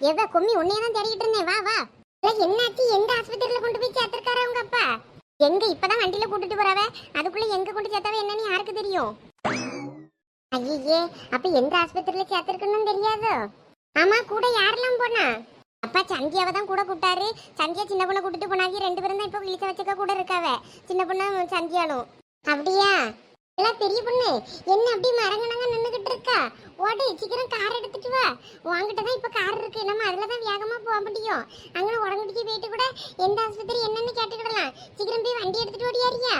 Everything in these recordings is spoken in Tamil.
எவ கும்மி உன்னையே தான் தேடிக்கிட்டு இருந்தேன். வா வா. என்னாச்சு? எந்த ஆஸ்பத்திரியில கொண்டு போய் சேர்த்திருக்காரு உங்க அப்பா? எங்க இப்பதான் வண்டியில கூட்டிட்டு போறாவ? அதுக்குள்ள எங்க கொண்டு சேர்த்தாவ என்னன்னு யாருக்கு தெரியும்? ஐயே அப்ப எந்த ஆஸ்பத்திரியில சேர்த்திருக்கணும்னு தெரியாது? ஆமா கூட யாரெல்லாம் போனா? அப்பா சந்தியாவை தான் கூட கூட்டாரு சந்தியா சின்ன பொண்ணை கூட்டிட்டு போனாங்க ரெண்டு பேரும் தான் இப்போ இழிச்ச வச்சுக்க கூட இருக்காவ. சின்ன பொண்ணு சந்தியாலும் அப்படியா? எல்லாம் பெரிய பொண்ணு. என்ன அப்படி மரங்கணங்க நின்னுகிட்டு இருக்கா? ஓடு சீக்கிரம் கார் எடுத்துட்டு வா. உன்கிட்ட தான் இப்ப கார் இருக்கு. நம்ம அதுல தான் வேகமா போக முடியும். அங்கே உடம்புடிச்சு போயிட்டு கூட எந்த ஆஸ்பத்திரி என்னன்னு கேட்டுக்கிடலாம். சீக்கிரம் போய் வண்டி எடுத்துட்டு ஓடியாரியா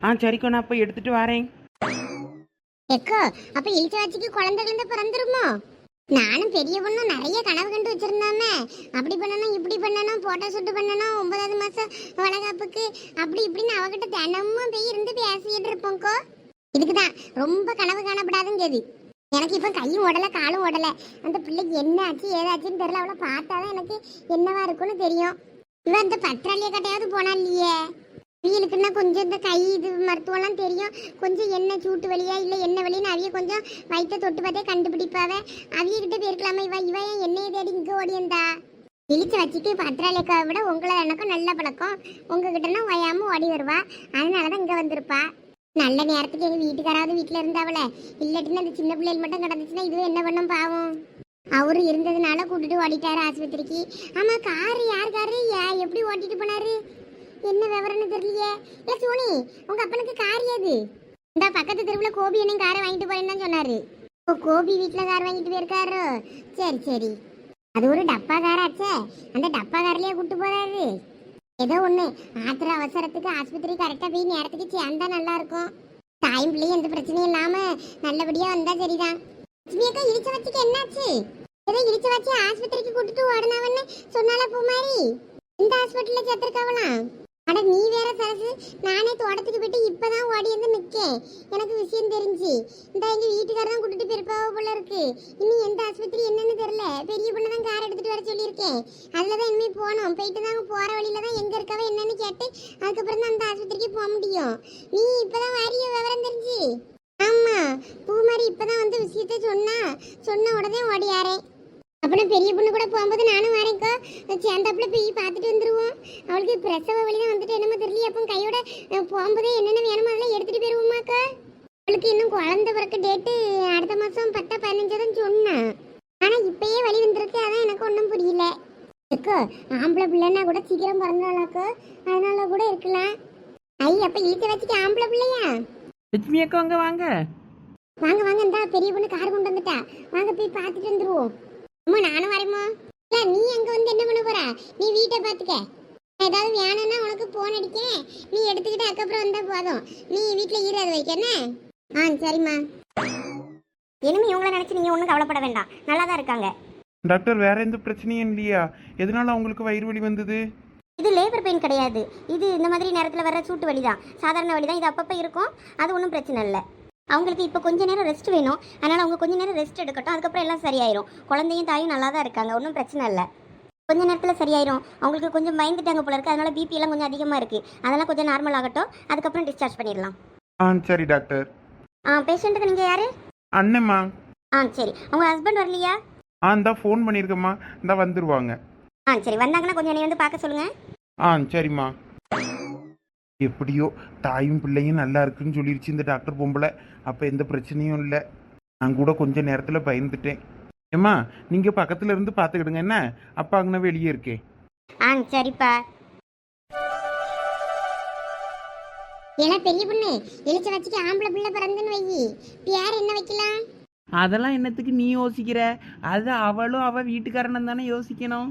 ஆ சரிக்கோ நான் போய் எடுத்துட்டு வரேன். எக்கோ அப்ப இழிச்ச வச்சுக்கு குழந்தை குழந்தை பிறந்துருமோ? நானும் பெரிய பொண்ணும் நிறைய கனவு கண்டு வச்சிருந்தாமே. அப்படி பண்ணணும் இப்படி பண்ணணும் போட்டோ ஷூட் பண்ணணும் ஒன்பதாவது மாசம் வளகாப்புக்கு அப்படி இப்படின்னு அவகிட்ட தினமும் போய் இருந்து பேசிட்டு இருப்போம்க்கோ இதுக்குதான் ரொம்ப கனவு காணப்படாதுன்னு எனக்கு இப்போ கையும் ஓடலை காலும் ஓடலை. அந்த பிள்ளைக்கு என்ன ஆச்சு ஏதாச்சுன்னு தெரியல. அவளை பார்த்தாதான் எனக்கு என்னவா இருக்கும்னு தெரியும். இவன் அந்த பத்திராளிய கட்டையாவது போனா இல்லையே? வீலுக்குன்னா கொஞ்சம் இந்த கை இது மருத்துவம்லாம் தெரியும். கொஞ்சம் என்ன சூட்டு வழியா இல்லை என்ன வழின்னு அவிய கொஞ்சம் வயிற்ற தொட்டு பார்த்தே கண்டுபிடிப்பாவே. அவிய கிட்ட போயிருக்கலாமா இவ? இவ ஏன் என்னைய தேடி இங்கே ஓடியிருந்தா இழிச்சு வச்சுட்டு பத்திராளியக்காவை விட உங்களை எனக்கும் நல்ல பழக்கம். உங்ககிட்டனா ஓயாமல் ஓடி வருவா. அதனால தான் இங்கே வந்திருப்பா. நல்ல நேரத்துக்கு எங்கள் வீட்டுக்காராவது வீட்டில் இருந்தாவல இல்லாட்டினா அந்த சின்ன பிள்ளைகள் மட்டும் கிடந்துச்சுன்னா இதுவே என்ன பண்ணும் பாவம். அவரு இருந்ததுனால கூட்டிட்டு ஓடிட்டாரு ஆஸ்பத்திரிக்கு. ஆமா காரு யார் காரு? எப்படி ஓட்டிட்டு போனாரு? என்ன விவரம்னு தெரியலையே. ஏ சோனி உங்க அப்பனுக்கு கார் ஏது? இந்த பக்கத்து தெருவுல கோபி என்ன காரை வாங்கிட்டு போறேன்னு சொன்னாரு. ஓ கோபி வீட்ல கார் வாங்கிட்டு போயிருக்காரு? சரி சரி. அது ஒரு டப்பா காராச்சே. அந்த டப்பா கார்லயே கூட்டு போறாரு. ஏதோ ஒண்ணு. ஆத்திர அவசரத்துக்கு ஆஸ்பத்திரி கரெக்டா போய் நேரத்துக்கு சேர்ந்தா நல்லா இருக்கும் தாயும் பிள்ளையும் எந்த பிரச்சனையும் இல்லாம நல்லபடியா வந்தா சரிதான். லட்சுமி அக்கா இடிச்ச வச்சுக்கு என்னாச்சு? ஏதோ இடிச்ச வச்சு ஆஸ்பத்திரிக்கு கூட்டிட்டு ஓடனவன்னு சொன்னால பூமாரி? இந்த ஹாஸ்பிட்டல்ல சேர்த்திருக்காவலாம்? அட நீ வேற சரசு. நானே தோட்டத்துக்கு போயிட்டு இப்பதான் ஓடி வந்து நிக்கேன். எனக்கு விஷயம் தெரிஞ்சு. இந்த எங்க வீட்டுக்காரர் தான் கூட்டிட்டு பெருப்பாவ போல இருக்கு. இன்னும் எந்த ஆஸ்பத்திரி என்னன்னு தெரியல. பெரிய பொண்ணு தான் கார் எடுத்துட்டு வர சொல்லியிருக்கேன். அதுலதான் இனிமே போனோம் போயிட்டு தான் போற வழியில தான் எங்க இருக்கவ என்னன்னு கேட்டு அதுக்கப்புறம் தான் அந்த ஆஸ்பத்திரிக்கு போக முடியும். நீ இப்பதான் வாரிய விவரம் தெரிஞ்சு. ஆமா. பூமாரி இப்பதான் வந்து விஷயத்த சொன்னா. சொன்ன உடனே ஓடியாரேன் அப்புறம் பெரிய பொண்ணு கூட போகும்போது நானும் வரேன்க்கா. சேர்ந்தாப்புல போய் பார்த்துட்டு வந்துருவோம். அவளுக்கு பிரசவ வழி தான் வந்துட்டு என்னமோ தெரியல அப்போ கையோட போகும்போதே என்னென்ன வேணுமோ அதெல்லாம் எடுத்துட்டு போயிருவோமாக்கா? அவளுக்கு இன்னும் குழந்தை பிறக்க டேட்டு அடுத்த மாசம் பத்தா பதினஞ்சு தான் சொன்னேன். ஆனா இப்பயே வழி வந்திருக்கு அதான் எனக்கு ஒன்றும் புரியல. அக்கா ஆம்பளை பிள்ளைன்னா கூட சீக்கிரம் பிறந்தாளாக்கோ. அதனால கூட இருக்கலாம். ஐ அப்ப இழுத்து வச்சுட்டு ஆம்பளை பிள்ளையா? லட்சுமி அக்கா அங்க வாங்க. வாங்க வாங்க இந்தா பெரிய பொண்ணு கார் கொண்டு வந்துட்டா. வாங்க போய் பார்த்துட்டு வந்துருவோம். அம்மா நானும் வரேம்மா. இல்ல நீ அங்க வந்து என்ன பண்ண போற? நீ வீட்டை பார்த்துக்க. நான் ஏதாவது வேணும்னா உனக்கு போன் அடிக்கேன் நீ எடுத்துக்கிட்டு அதுக்கப்புறம் வந்தா போதும். நீ வீட்டில் ஈராது வைக்க என்ன? ஆ சரிம்மா. இனிமே இவங்கள நினைச்சு நீங்க ஒன்றும் கவலைப்பட வேண்டாம். நல்லா தான் இருக்காங்க. டாக்டர் வேற எந்த பிரச்சனையும் இல்லையா? எதனால அவங்களுக்கு வயிறு வலி வந்தது? இது லேபர் பெயின் கிடையாது. இது இந்த மாதிரி நேரத்தில் வர சூட்டு வலி தான் சாதாரண வலி தான் இது அப்பப்போ இருக்கும். அது ஒன்றும் பிரச்சனை இல்லை. அவங்களுக்கு இப்போ கொஞ்ச நேரம் ரெஸ்ட் வேணும். அதனால் அவங்க கொஞ்ச நேரம் ரெஸ்ட் எடுக்கட்டும். அதுக்கப்புறம் எல்லாம் சரியாயிரும். குழந்தையும் தாயும் நல்லா தான் இருக்காங்க. ஒன்றும் பிரச்சனை இல்லை. கொஞ்ச நேரத்தில் சரியாயிரும். அவங்களுக்கு கொஞ்சம் பயந்துட்டாங்க போல இருக்கு. அதனால பிபி எல்லாம் கொஞ்சம் அதிகமாக இருக்குது அதெல்லாம் கொஞ்சம் நார்மல் ஆகட்டும். அதுக்கப்புறம் டிஸ்சார்ஜ் பண்ணிடலாம். ஆ சரி டாக்டர் ஆ பேஷண்ட்டுக்கு நீங்கள் யார்? அண்ணம்மா. ஆ சரி. உங்க ஹஸ்பண்ட் வரலையா? ஆ இந்தா ஃபோன் பண்ணியிருக்கம்மா இந்தா வந்துருவாங்க. ஆ சரி. வந்தாங்கன்னா கொஞ்சம் என்னை வந்து பார்க்க சொல்லுங்கள் ஆ சரிம்மா. எப்படியோ தாயும் பிள்ளையும் நல்லா இருக்குன்னு சொல்லிருச்சு இந்த டாக்டர் பொம்பளை. அப்போ எந்த பிரச்சனையும் இல்லை. நான் கூட கொஞ்ச நேரத்தில் பயந்துட்டேன். ஏம்மா நீங்கள் பக்கத்தில் இருந்து பார்த்துக்கிடுங்க என்ன? அப்பா அங்கே வெளியே இருக்கேன் ஆ சரிப்பா. ஏன்னா பெரிய பொண்ணு எழுச்ச வச்சுட்டு ஆம்பளை பிள்ளை பிறந்துன்னு வை பேர் என்ன வைக்கலாம்? அதெல்லாம் என்னத்துக்கு நீ யோசிக்கிற? அது அவளும் அவ வீட்டுக்காரனும் தானே யோசிக்கணும்.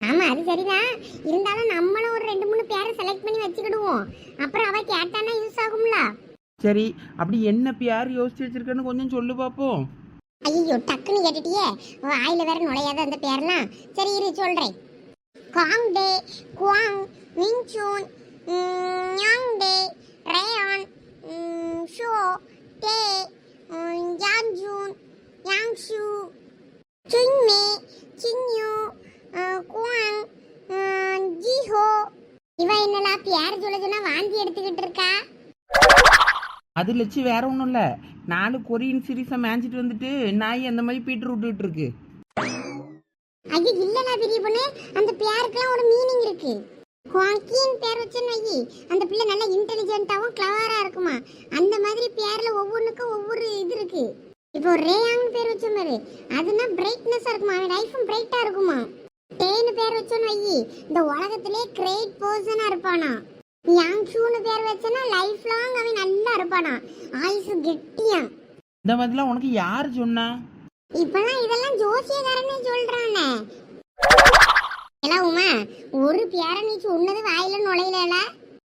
ஆமா அது சரிதான். இருந்தாலும் நம்மளும் ஒரு ரெண்டு மூணு பேரை செலக்ட் பண்ணி வச்சுக்கிடுவோம். அப்புறம் அவ கேட்டானா யூஸ் ஆகும்ல? சரி அப்படி என்ன பேர் யோசிச்சு வச்சிருக்கன்னு கொஞ்சம் சொல்லு பாப்போம். ஐயோ டக்குன்னு கேட்டுட்டியே. வாயில வேற நுழையாத அந்த பேர்லாம் சரி இரு சொல்றேன். காங் டே குவாங் மின்சூன் யாங் டே ரேயான் ஷோ டே ம், யான் ஜூன் யாங் ஷூ சுங்மே சிங்யூ இவ என்னடா பேர் சொல்ல சொன்னா வாந்தி எடுத்துக்கிட்டு இருக்கா? அது லட்சி வேற ஒன்றும் இல்லை. நாலு கொரியன் சீரீஸை மேய்ஞ்சிட்டு வந்துட்டு நாய் அந்த மாதிரி பீட்டர் விட்டுட்டு இருக்கு. ஐயோ இல்லடா பெரிய பொண்ணு. அந்த பேருக்குலாம் ஒரு மீனிங் இருக்கு. குவாங்கின்னு பேர் வச்சேன்னு வை அந்த பிள்ளை நல்லா இன்டெலிஜென்ட்டாவும் கிளவரா இருக்குமா? அந்த மாதிரி பேர்ல ஒவ்வொன்றுக்கும் ஒவ்வொரு இது இருக்கு. இப்போ ரேயாங்னு பேர் வச்ச மாதிரி. அதுனா பிரைட்னஸா இருக்குமா? அவன் லைஃபும் பிரைட்டா இருக்குமா? டேன்னு பேர் வச்சோன்னு வை இந்த உலகத்திலே கிரேட் பர்சனா இருப்பானா? யாங் ஷூன்னு பேர் வச்சனா லைஃப் லாங் அவன் நல்லா இருப்பானா? ஆயுசு கெட்டியா? இந்த மாதிரிலாம் உனக்கு யார் சொன்னா? இப்பெல்லாம் இதெல்லாம் ஜோசியக்காரனே சொல்றானே. எல்லாம் உமா ஒரு பேர நீ சொன்னது வாயில நுழையில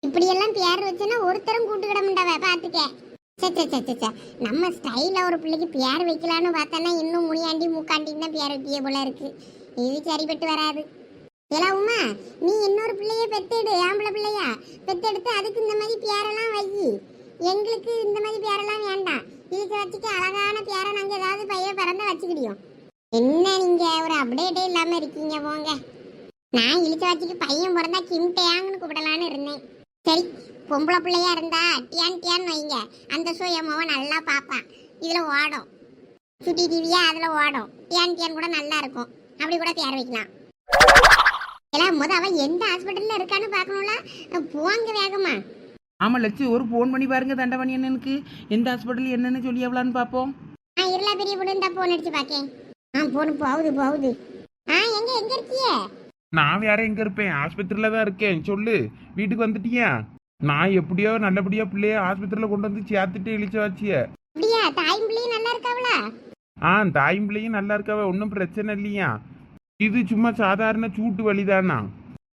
இப்படி எல்லாம் பேர் வச்சுன்னா ஒருத்தரும் கூட்டுக்கிட மாட்டாவ பாத்துக்க. சே சே சே, சே சே நம்ம ஸ்டைல ஒரு பிள்ளைக்கு பேர் வைக்கலான்னு பார்த்தானா இன்னும் முனியாண்டி மூக்காண்டின்னு தான் பேர் வைப்பிய போல இருக்கு. இது சரிப்பட்டு வராது. எல்லாம் உமா நீ இன்னொரு பிள்ளைய பெத்தெடு ஆம்பளை பிள்ளையா? பெத்தெடுத்து அதுக்கு இந்த மாதிரி பேரெல்லாம் வை. எங்களுக்கு இந்த மாதிரி பேரெல்லாம் வேண்டாம். இதுக்கு வச்சுட்டு அழகான பேரை நாங்க ஏதாவது பையன் பிறந்த வச்சுக்கிடியோம். என்ன நீங்க ஒரு அப்டேட்டே இல்லாம இருக்கீங்க போங்க. நான் இழுத்த வச்சுக்கு பையன் பிறந்தா கிம்டேயாங்கன்னு கூப்பிடலான்னு இருந்தேன். சரி பொம்பளை பிள்ளையா இருந்தா டியான் டியான் வைங்க. அந்த ஷோ என் மகன் நல்லா பார்ப்பான். இதில் ஓடும். சுட்டி டிவியா அதில் ஓடும். டியான் டியான் கூட நல்லா இருக்கும். அப்படி கூட பேர் வைக்கலாம். எல்லாம் முத அவன் எந்த ஹாஸ்பிட்டல்ல இருக்கான்னு பார்க்கணும்ல? போங்க வேகமா. ஆமா லட்சு ஒரு ஃபோன் பண்ணி பாருங்க தண்டபணி என்னனுக்கு எந்த ஹாஸ்பிட்டல் என்னன்னு சொல்லி எவ்வளோன்னு பார்ப்போம். ஆ இருளா பெரிய பொண்ணு இந்த போன் அடிச்சு பாக்கேன். ஆ போன் போகுது போகுது. ஆ எங்க எங்க இருக்கிய? நான் வேற எங்க இருப்பேன்? ஆஸ்பத்திரியில தான் இருக்கேன். சொல்லு வீட்டுக்கு வந்துட்டியா? நான் எப்படியோ நல்லபடியா பிள்ளைய ஆஸ்பத்திரியில கொண்டு வந்து சேர்த்துட்டு இழிச்ச வச்சிய. அப்படியா? தாயும் பிள்ளையும் நல்லா இருக்காவளா? ஆ தாயும் பிள்ளையும் நல்லா இருக்காவ ஒன்றும் பிரச்சனை இல்லையா? இது சும்மா சாதாரண சூட்டு வலிதானா?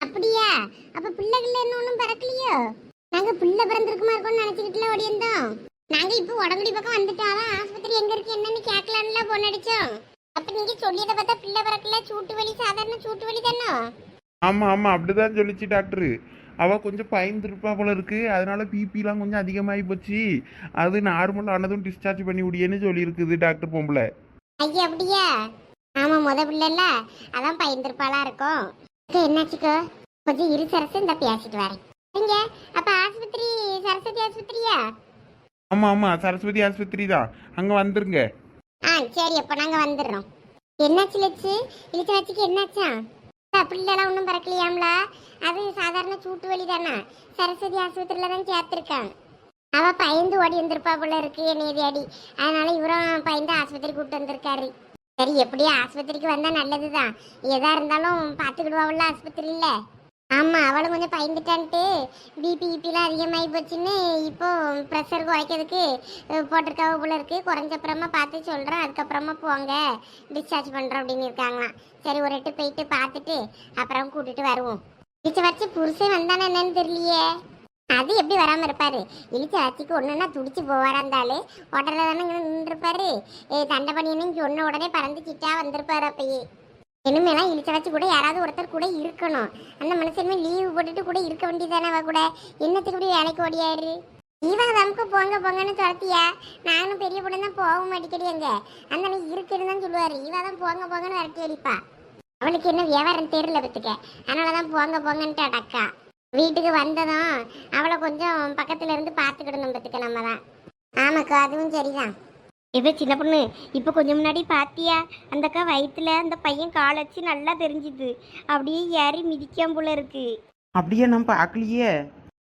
அப்படியா? அப்ப பிள்ளைகள் என்ன ஒண்ணும் பிறக்கலையோ? நாங்க பிள்ளை பிறந்திருக்குமா இருக்கும்னு நினைச்சுக்கிட்டுல ஓடியிருந்தோம். நாங்க இப்போ உடம்புடி பக்கம் வந்துட்டாதான் ஆஸ்பத்திரி எங்க இருக்கு என்னன்னு கேட்கலான்ல போன் அடிச்சோம். அப்ப நீங்க சொல்லியதை பார்த்தா பிள்ளை பிறக்கல சூட்டு வலி சாதாரண சூட்டு வலி தானோ? ஆமா ஆமா அப்படிதான் சொல்லிச்சு டாக்டர். அவ கொஞ்சம் பயந்துருப்பா போல இருக்கு. அதனால பிபிலாம் கொஞ்சம் அதிகமாகி போச்சு. அது நார்மல் ஆனதும் டிஸ்சார்ஜ் பண்ணி விடியேன்னு சொல்லியிருக்குது டாக்டர் பொம்பளை. ஐயா அப்படியா? ஆமா முத பிள்ளைல அதான் பயந்துருப்பாளா இருக்கும். என்னாச்சுக்கோ? கொஞ்சம் இரு சரசு இந்த பேசிட்டு வரேன். நீங்க அப்ப ஆஸ்பத்திரி சரஸ்வதி ஆஸ்பத்திரியா? ஆமா ஆமா சரஸ்வதி ஆஸ்பத்திரி தான். அங்க வந்துருங்க. ஆ சரி அப்ப நாங்க வந்துடுறோம். என்னாச்சு லட்சு? இழுத்து வச்சுக்கு என்னாச்சா பிள்ளைலாம் ஒன்றும் பறக்கலையாம்ல? அது சாதாரண சூட்டு வலி தானே. சரஸ்வதி ஆஸ்பத்திரியில தான் சேர்த்துருக்கான். அவ பயந்து ஓடி வந்திருப்பா போல இருக்கு என்னைய அடி அதனால இவரும் பயந்து ஆஸ்பத்திரி கூப்பிட்டு வந்திருக்காரு. சரி எப்படியும் ஆஸ்பத்திரிக்கு வந்தா நல்லதுதான். எதா இருந்தாலும் பார்த்துக்கிடுவாள்ல ஆஸ்பத்திரியில. ஆமா அவளும் கொஞ்சம் பயந்துட்டான்ட்டு. பிபி இபிலாம் அதிகமாகி போச்சுன்னு இப்போ ப்ரெஷர் குறைக்கிறதுக்கு போட்டிருக்காவ போல இருக்கு. குறைஞ்சப்புறமா பார்த்து சொல்றேன் அதுக்கப்புறமா போங்க. டிஸ்சார்ஜ் பண்றோம் அப்படின்னு இருக்காங்களாம். சரி ஒரு எட்டு போயிட்டு பார்த்துட்டு அப்புறம் கூட்டிட்டு வருவோம். இழிச்ச வச்சு புருஷன் வந்தானே என்னன்னு தெரியலையே. அது எப்படி வராமல் இருப்பாரு? இழிச்ச வச்சுக்கு ஒண்ணுன்னா துடிச்சு போவாரா இருந்தாலும் ஹோட்டல்ல தானே இங்கே நின்றுருப்பாரு தண்டை பண்ணின்னு ஒன்று உடனே பறந்து சிட்டா வந்திருப்பாரு அப்பயே. இனிமேலாம் இழிச்ச வச்சு கூட யாராவது ஒருத்தர் கூட இருக்கணும். அந்த மனுஷனுமே லீவு போட்டுட்டு கூட இருக்க வேண்டியதானே அவ கூட? என்னத்துக்கு இப்படி வேலைக்கு ஓடியாரு இவா நமக்கு போங்க போங்கன்னு துரத்தியா? நானும் பெரிய பொண்ணு தான் போகவும் அடிக்கடி அங்க. அந்த அன்னைக்கு இருக்குன்னு தான் சொல்லுவாரு. இவா தான் போங்க போங்கன்னு விரட்டி அடிப்பா. அவளுக்கு என்ன வியாபாரம் தெரியல பத்துக்க அதனால தான் போங்க போங்கன்ட்டு அடக்கா. வீட்டுக்கு வந்ததும் அவளை கொஞ்சம் பக்கத்துல இருந்து பார்த்துக்கிடணும் பத்துக்க நம்ம தான். ஆமாக்கா அதுவும் சரிதான். இப்போ சின்ன பொண்ணு இப்போ கொஞ்சம் முன்னாடி பாத்தியா? அந்த அக்கா வயிற்றுல அந்த பையன் கால் வச்சு நல்லா தெரிஞ்சுது. அப்படியே ஏறி மிதிக்காம போல இருக்கு. அப்படியே நான் பார்க்கலையே.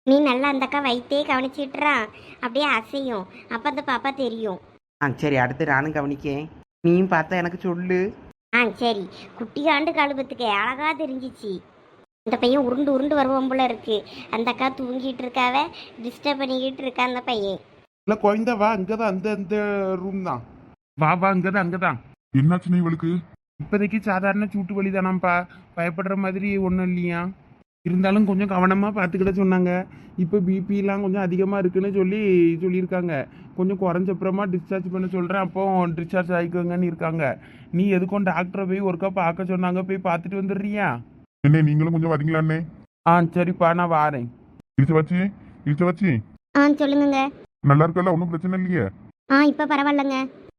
நீ நல்லா அந்த அக்கா வயிற்றே கவனிச்சிட்றா அப்படியே அசையும். அப்போ அந்த பாப்பா தெரியும். ஆ சரி அடுத்து நானும் கவனிக்கேன். நீயும் பார்த்தா எனக்கு சொல்லு. ஆ சரி. குட்டியாண்டு கழுபத்துக்கு அழகா தெரிஞ்சிச்சு. அந்த பையன் உருண்டு உருண்டு வருவான் போல இருக்கு. அந்த அக்கா தூங்கிட்டு இருக்காவ டிஸ்டர்ப் பண்ணிக்கிட்டு இருக்கா அந்த பையன். இல்ல குழந்த வா அங்கதான் அந்த அந்த ரூம் தான். வா வா அங்கதான் அங்கதான். என்னாச்சுன்னு இவளுக்கு? இப்போதைக்கு சாதாரண சூட்டு வலி தானாம்ப்பா பயப்படுற மாதிரி ஒன்றும் இல்லையா? இருந்தாலும் கொஞ்சம் கவனமாக பார்த்துக்கிட சொன்னாங்க. இப்போ பிபிலாம் கொஞ்சம் அதிகமாக இருக்குன்னு சொல்லி சொல்லியிருக்காங்க. கொஞ்சம் குறைஞ்ச அப்புறமா டிஸ்சார்ஜ் பண்ண சொல்கிறேன் அப்போ டிஸ்சார்ஜ் ஆகிக்கோங்கன்னு இருக்காங்க. நீ எதுக்கும் டாக்டரை போய் ஒருக்கா பார்க்க சொன்னாங்க. போய் பார்த்துட்டு வந்துடுறியா? என்ன நீங்களும் கொஞ்சம் வரீங்களா அண்ணே? ஆ சரிப்பா நான் வாரேன். இழுச்ச வச்சு இழுச்ச வச்சு ஆ சொல்லுங்கங்க. நல்லா இருக்கல ஒன்றும் பிரச்சனை இல்லையே. ஆ இப்போ பரவாயில்லைங்க.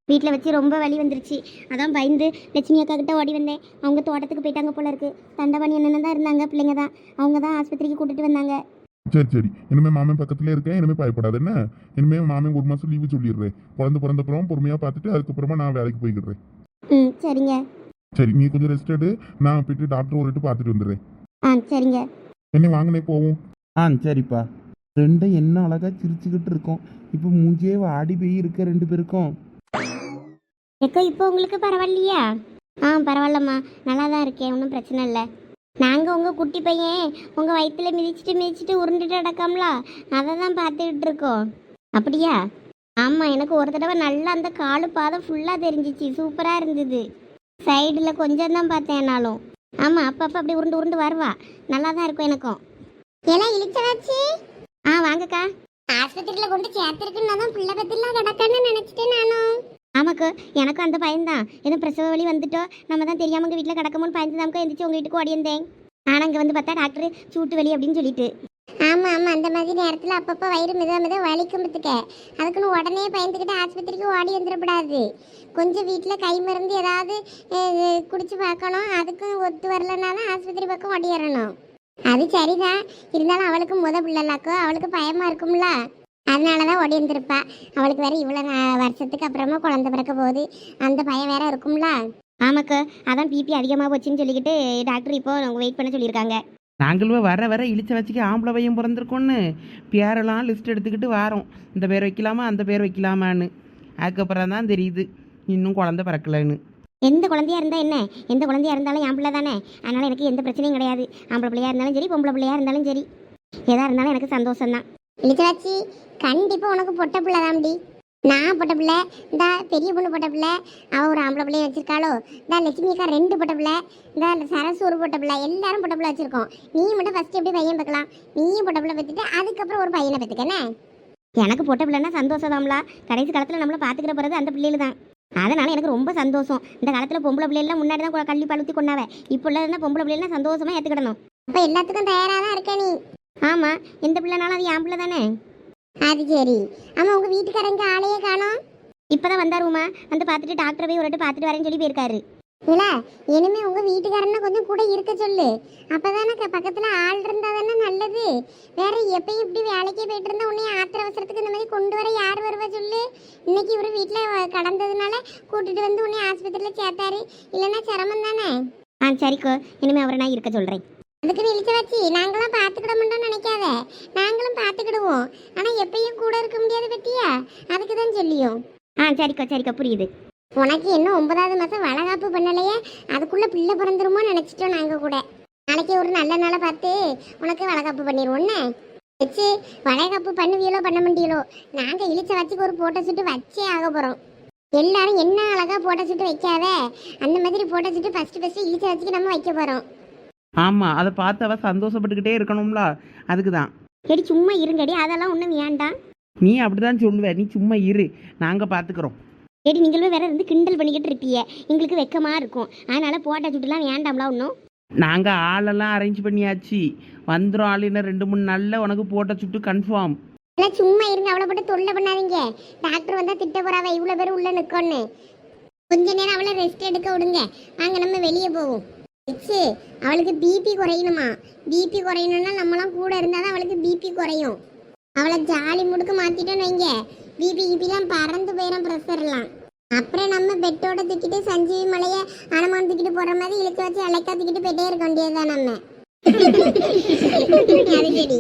வீட்டில் வச்சு ரொம்ப வலி வந்துருச்சு. அதான் பயந்து லட்சுமி அக்கா கிட்ட ஓடி வந்தேன். அவங்க தோட்டத்துக்கு போயிட்டாங்க போல இருக்கு. தண்டவாணி என்னென்ன தான் இருந்தாங்க பிள்ளைங்க தான். அவங்க தான் ஆஸ்பத்திரிக்கு கூட்டிட்டு வந்தாங்க. சரி சரி. இனிமே மாமன் பக்கத்துல இருக்கேன். இனிமே பயப்படாத என்ன? இனிமே மாமன் ஒரு மாசம் லீவு சொல்லிடுறேன். குழந்தை பிறந்தப்புறம் பொறுமையா பார்த்துட்டு அதுக்கப்புறமா நான் வேலைக்கு போய்க்கிறேன் ம் சரிங்க. சரி நீ கொஞ்சம் ரெஸ்ட் எடு. நான் போயிட்டு டாக்டர் ஒரு பார்த்துட்டு வந்துடுறேன். ஆ சரிங்க. என்ன வாங்கினே போவோம். ஆ சரிப்பா. ரெண்டும் என்ன அழகா சிரிச்சுக்கிட்டு இருக்கோம். இப்போ மூஞ்சியே வாடி போய் இருக்க ரெண்டு பேருக்கும். எக்கோ இப்போ உங்களுக்கு பரவாயில்லையா? ஆ பரவாயில்லம்மா. நல்லா தான் இருக்கேன். ஒன்றும் பிரச்சனை இல்லை. நாங்கள் உங்கள் குட்டி பையன் உங்கள் வயிற்றுல மிதிச்சிட்டு மிதிச்சிட்டு உருண்டுட்டு அடக்கம்ல அதை தான் பார்த்துக்கிட்டு இருக்கோம். அப்படியா? ஆமாம் எனக்கு ஒரு தடவை நல்லா அந்த காலு பாதம் ஃபுல்லாக தெரிஞ்சிச்சு. சூப்பராக இருந்தது. சைடில் கொஞ்சம் தான் பார்த்தேனாலும் ஆமாம் அப்பப்போ அப்படி உருண்டு உருண்டு வருவா. நல்லா தான் இருக்கும் எனக்கும். எல்லாம் இழுச்சாச்சு ஆ வாங்கக்கா. ஆஸ்பத்திரியில கொண்டு சேர்த்திருக்குன்னு தான் பிள்ளை பத்திலாம் கிடக்கன்னு நினைச்சிட்டேன் நானும் ஆமாக்கு எனக்கும் அந்த பயன்தான் எதுவும் பிரசவ வலி வந்துட்டோ நம்ம தான் தெரியாம உங்க வீட்டில் கிடக்கமோன்னு பயந்து தான் எந்திரிச்சு உங்க வீட்டுக்கு ஓடியிருந்தேன் ஆனால் அங்கே வந்து பார்த்தா டாக்டர் சூட்டு வலி அப்படின்னு சொல்லிட்டு. ஆமா ஆமா அந்த மாதிரி நேரத்துல அப்பப்ப வயிறு மித மித வலிக்கும் பத்துக்க. அதுக்குன்னு உடனே பயந்துக்கிட்டு ஆஸ்பத்திரிக்கு ஓடி வந்துடக்கூடாது. கொஞ்சம் வீட்டில் கை மருந்து ஏதாவது குடிச்சு பார்க்கணும். அதுக்கும் ஒத்து வரலனாலும் ஆஸ்பத்திரி பக்கம் ஓடிடணும் அது சரிதான் இருந்தாலும் அவளுக்கு முத பிள்ளைலாக்கோ அவளுக்கு பயமா இருக்கும்ல. அதனால தான் ஓடி வந்திருப்பா அவளுக்கு வேற இவ்வளோ வருஷத்துக்கு அப்புறமா குழந்தை பிறக்க போகுது. அந்த பயம் வேற இருக்கும்ல. ஆமாக்கு அதான் பிபி அதிகமாக போச்சுன்னு சொல்லிக்கிட்டு டாக்டர் இப்போ அவங்க வெயிட் பண்ண சொல்லியிருக்காங்க. நாங்களும் வர வர இழிச்ச வச்சுக்கு ஆம்பளை பையன் பிறந்திருக்கோன்னு பேரெல்லாம் லிஸ்ட் எடுத்துக்கிட்டு வாரோம். இந்த பேர் வைக்கலாமா அந்த பேர் வைக்கலாமான்னு. அதுக்கப்புறம் தான் தெரியுது இன்னும் குழந்தை பிறக்கலைன்னு. எந்த குழந்தையா இருந்தா என்ன? எந்த குழந்தையா இருந்தாலும் என் பிள்ளை தானே. அதனால எனக்கு எந்த பிரச்சனையும் கிடையாது. ஆம்பளை பிள்ளையா இருந்தாலும் சரி பொம்பளை பிள்ளையா இருந்தாலும் சரி. எதா இருந்தாலும் எனக்கு சந்தோஷம் தான் இளிச்சவாச்சி கண்டிப்பா உனக்கு பொட்ட பிள்ளை தான்டி நான் பொட்ட பிள்ளை இந்த பெரிய பொண்ணு பொட்ட பிள்ளை. அவ ஒரு ஆம்பளை பிள்ளைய வச்சிருக்காளோ? இந்த லட்சுமி அக்கா ரெண்டு பொட்ட பிள்ளை. இந்த சரசு ஒரு பொட்ட பிள்ளை. எல்லாரும் பொட்ட பிள்ளை வச்சிருக்கோம். நீ மட்டும் ஃபர்ஸ்ட் எப்படி பையன் பார்க்கலாம்? நீயும் பொட்ட பிள்ளை பெற்றுட்டு அதுக்கப்புறம் ஒரு பையனை பெற்றுக்கண்ணே எனக்கு பொட்ட பிள்ளைன்னா சந்தோஷம் தான்ல கடைசி காலத்தில் நம்மளை பார்த்துக்கிற போகிறது அந்த பிள்ளைகள் தான் அதனால எனக்கு ரொம்ப சந்தோஷம். இந்த காலத்தில் பொம்பளை பிள்ளைலாம் முன்னாடி தான் கள்ளி பழுத்தி கொண்டாவ. இப்போ உள்ள பொம்பளை பிள்ளைலாம் சந்தோஷமா ஏற்றுக்கிடணும் அப்ப எல்லாத்துக்கும் தயாரா தான் இருக்க நீ. ஆமாம் எந்த பிள்ளைனாலும் அது என் பிள்ளை தானே? அது சரி. ஆமா உங்க வீட்டுக்காரங்க ஆளையே காணோம். இப்பதான் வந்தாருமா வந்து பார்த்துட்டு டாக்டர் போய் ஒரு பார்த்துட்டு வரேன்னு சொல்லி போயிருக்காரு. இல்ல இனிமே உங்க வீட்டுக்காரனை கொஞ்சம் கூட இருக்க சொல்லு. அப்பதானே பக்கத்துல ஆள் இருந்தா தானே நல்லது. வேற எப்பயும் இப்படி வேலைக்கே போயிட்டு இருந்தா உன்னை ஆத்திர அவசரத்துக்கு இந்த மாதிரி கொண்டு வர யார் வருவா சொல்லு. இன்னைக்கு இவரு வீட்டுல கடந்ததுனால கூட்டிட்டு வந்து உன்னை ஆஸ்பத்திரியில சேர்த்தாரு. இல்லைன்னா சிரமம் தானே? ஆ சரிக்கோ. இனிமே அவரை நான் இருக்க சொல்கிறேன் அதுக்கு இழிச்ச வச்சு நாங்களாம் பாத்துக்கிட மாட்டோம்னு நினைக்காத. நாங்களும் பாத்துக்கிடுவோம் ஆனா எப்பயும் கூட இருக்க முடியாது பத்தியா அதுக்கு தான் சொல்லியும். ஆ சரிக்கோ சரிக்கோ. புரியுது. உனக்கு இன்னும் ஒன்பதாவது மாசம் வளகாப்பு பண்ணலையே? அதுக்குள்ள பிள்ளை பிறந்துருமோ நினைச்சிட்டோம் நாங்க கூட. நாளைக்கு ஒரு நல்ல நாளை பார்த்து உனக்கு வளகாப்பு பண்ணிடுவோன்னு வச்சு வளகாப்பு பண்ணுவீங்களோ பண்ண முடியலோ நாங்க இழிச்ச வச்சுக்கு ஒரு போட்டோ சுட்டு வச்சே ஆக போறோம். எல்லாரும் என்ன அழகா போட்டோ சுட்டு வைக்காத? அந்த மாதிரி போட்டோ சுட்டு ஃபர்ஸ்ட் ஃபர்ஸ்ட் இழிச்ச வச்சுக்கு நம்ம வைக்க போறோம். ஆமாம் அதை பார்த்து அவ சந்தோஷப்பட்டுக்கிட்டே இருக்கணும்ல. அதுக்கு தான் சரி சும்மா இருங்கடி. அதெல்லாம் ஒன்றும் வேண்டாம். நீ அப்படிதான் சொல்லுவ. நீ சும்மா இரு. நாங்கள் பார்த்துக்குறோம். சரி நீங்களும் வேற இருந்து கிண்டல் பண்ணிக்கிட்டு இருப்பீங்க. எங்களுக்கு வெக்கமா இருக்கும். அதனால போட்டோ சுட்டுலாம் வேண்டாம்ல ஒன்றும் நாங்கள் ஆளெல்லாம் அரேஞ்ச் பண்ணியாச்சு. வந்துடும் ஆள் இன்னும் ரெண்டு மூணு நாளில் உனக்கு போட்ட சுட்டு கன்ஃபார்ம் எல்லாம் சும்மா இருங்க. அவளை போட்டு தொல்லை பண்ணாதீங்க. டாக்டர் வந்தா திட்ட போறாவ. இவ்வளவு பேர் உள்ள நிக்கோன்னு. கொஞ்ச நேரம் அவளை ரெஸ்ட் எடுக்க விடுங்க. வாங்க நம்ம வெளியே போவோம். ரிச்சு, அவளுக்கு பிபி குறையணுமா? பிபி குறையணும்னா நம்மளாம் கூட இருந்தாதான் அவளுக்கு பிபி குறையும். அவளை ஜாலி முடுக்க மாத்திட்டோம் வைங்க. பிபி கிபிலாம் பறந்து போயிடும் ப்ரெஷர்லாம் அப்புறம் நம்ம பெட்டோட தூக்கிட்டு சஞ்சீவி மலைய அனுமான் தூக்கிட்டு போற மாதிரி இழுத்து வச்சு அலைக்கா தூக்கிட்டு போயிட்டே இருக்க வேண்டியதுதான் நம்ம. அது சரி.